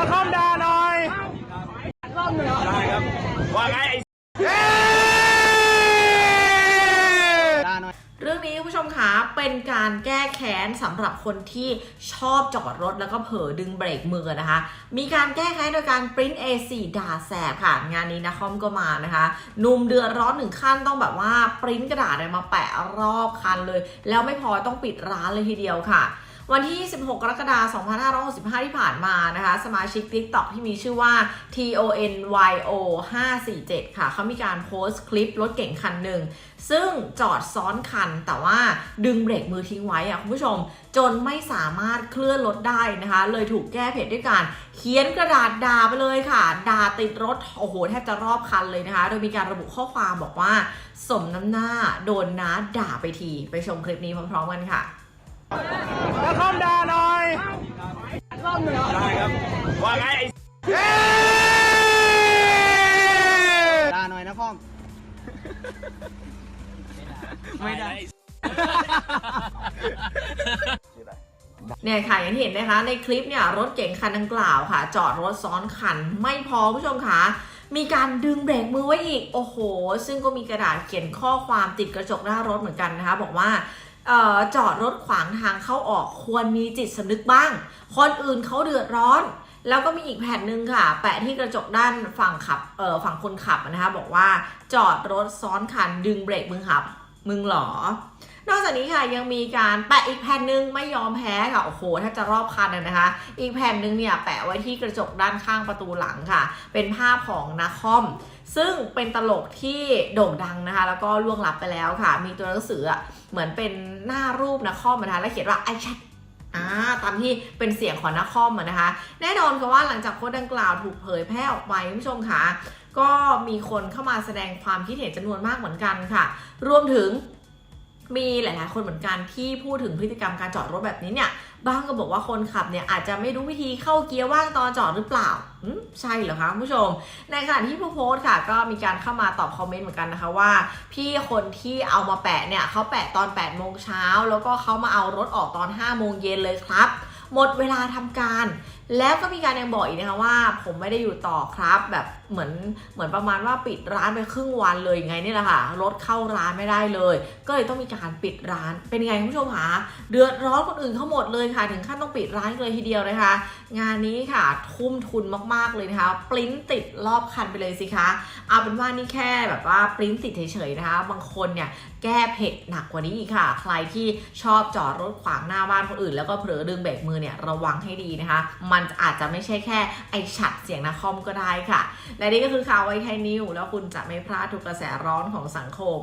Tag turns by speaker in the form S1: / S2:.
S1: แล้วคอมด่าหน่อย
S2: ได้ครับว่าไงไอ้
S1: ด่าหน่อย
S3: เรื่องนี้คุณผู้ชมคะเป็นการแก้แค้นสำหรับคนที่ชอบจอดรถแล้วก็เผลอดึงเบรกมือนะคะ มีการแก้แค้นโดยการปริ้น A4 ด่าแสบค่ะ งานนี้นะคอมก็มานะคะหนุ่มเดือดร้อนถึงขั้นต้องแบบว่าปริ้นกระดาษเนี่ยมาแปะรอบคันเลย แล้วไม่พอต้องปิดร้านเลยทีเดียวค่ะ วันที่ 26 กรกฎาคม 2565 ที่ผ่านมานะคะ สมาชิก TikTok ที่มีชื่อว่า TONYO 547 ค่ะ เขามีการโพสต์คลิปรถเก๋งคันหนึ่ง ซึ่งจอดซ้อนคันแต่ว่าดึงเบรกมือทิ้งไว้อะคุณผู้ชม จนไม่สามารถเคลื่อนรถได้นะคะ เลยถูกแก้เผ็ดด้วยการเขียนกระดาษด่าไปเลยค่ะ ด่าติดรถ โอ้โห แทบจะรอบคันเลยนะคะ โดยมีการระบุข้อความบอกว่า สมน้ำหน้า โดนน้าด่าไปที ไปชมคลิปนี้พร้อมๆกันค่ะ
S1: แล้วคอมด่าหน่อย
S2: ได้ครับ ว่าไงไอ้
S1: ด่าหน่อยนะคอม ไม่ได้
S3: เนี่ยค่ะอย่างที่เห็นนะคะ ในคลิปเนี่ยรถเก๋งคันดังกล่าวค่ะ จอดรถซ้อนคันไม่พอคุณผู้ชมคะมีการดึงเบรกมือไว้อีก โอ้โห ซึ่งก็มีกระดาษเขียนข้อความติดกระจกหน้ารถเหมือนกันนะคะ บอกว่าเอ่อ จอดรถขวางทางเข้าออกควรมีจิตสำนึกบ้าง คนอื่นเขาเดือดร้อน แล้วก็มีอีกแผ่นหนึ่งค่ะ แปะที่กระจกด้านฝั่งขับเออฝั่งคนขับนะคะ บอกว่าจอดรถซ้อนคันดึงเบรกมือขับ มึงหรอ นอกจากนี้ค่ะยังมีการแปะอีกแผ่นหนึ่งไม่ยอมแพ้ค่ะโอ้โหแทบจะรอบคันเลยนะคะ อีกแผ่นหนึ่งเนี่ยแปะไว้ที่กระจกด้านข้างประตูหลังค่ะ เป็นภาพของนาคอม ซึ่งเป็นตลกที่โด่งดังนะคะ แล้วก็ล่วงลับไปแล้วค่ะ มีตัวหนังสือเหมือนเป็นหน้ารูปนาคอมนะคะแล้วเขียนว่าไอชัดอ่าตามที่เป็นเสียงของนาคอมนะคะ แน่นอนค่ะว่าหลังจากโพสต์ดังกล่าวถูกเผยแพร่ออกไปคุณผู้ชมค่ะก็มีคนเข้ามาแสดงความคิดเห็นจำนวนมากเหมือนกันค่ะ รวมถึง มีหลาย ๆ คนเหมือนกันที่พูดถึงพฤติกรรมการจอดรถแบบนี้เนี่ยบ้างก็บอกว่าคนขับเนี่ยอาจจะไม่รู้วิธีเข้าเกียร์ว่างตอนจอดหรือเปล่าใช่เหรอคะคุณผู้ชม ในขณะที่ผู้โพสต์ค่ะ ก็มีการเข้ามาตอบคอมเมนต์เหมือนกันนะคะว่า พี่คนที่เอามาแปะเนี่ยเขาแปะตอน8โมงเช้าแล้วก็เขามาเอารถออกตอน5โมงเย็นเลยครับ หมดเวลาทำการ แล้วก็มีการยังบอกอีกนะคะว่า ผมไม่ได้อยู่ต่อครับแบบเหมือนเหมือนประมาณว่าปิดร้านไปครึ่งวันเลยไงนี่แหละค่ะรถเข้าร้านไม่ได้เลย ก็เลยต้องมีการปิดร้านเป็นไงคุณผู้ชมคะเดือดร้อนคนอื่นเขาหมดเลยค่ะ ถึงขั้นต้องปิดร้านเลยทีเดียวนะคะ งานนี้ค่ะทุ่มทุนมากๆเลยนะคะปริ้นติดรอบคันไปเลยสิคะเอาเป็นว่านี่แค่แบบว่าปริ้นติดเฉยๆนะคะ บางคนเนี่ยแก้เผ็ดหนักกว่านี้อีกค่ะ ใครที่ชอบจอดรถขวางหน้าบ้านคนอื่น แล้วก็เผลอดึงเบรกมือเนี่ยระวังให้ดีนะคะมันอาจจะไม่ใช่แค่ไอฉัดเสียงนาคอมก็ได้ค่ะ และนี่ก็คือข่าวไว้ไทยนิวแล้วคุณจะไม่พลาดทุกกระแสร้อนของสังคม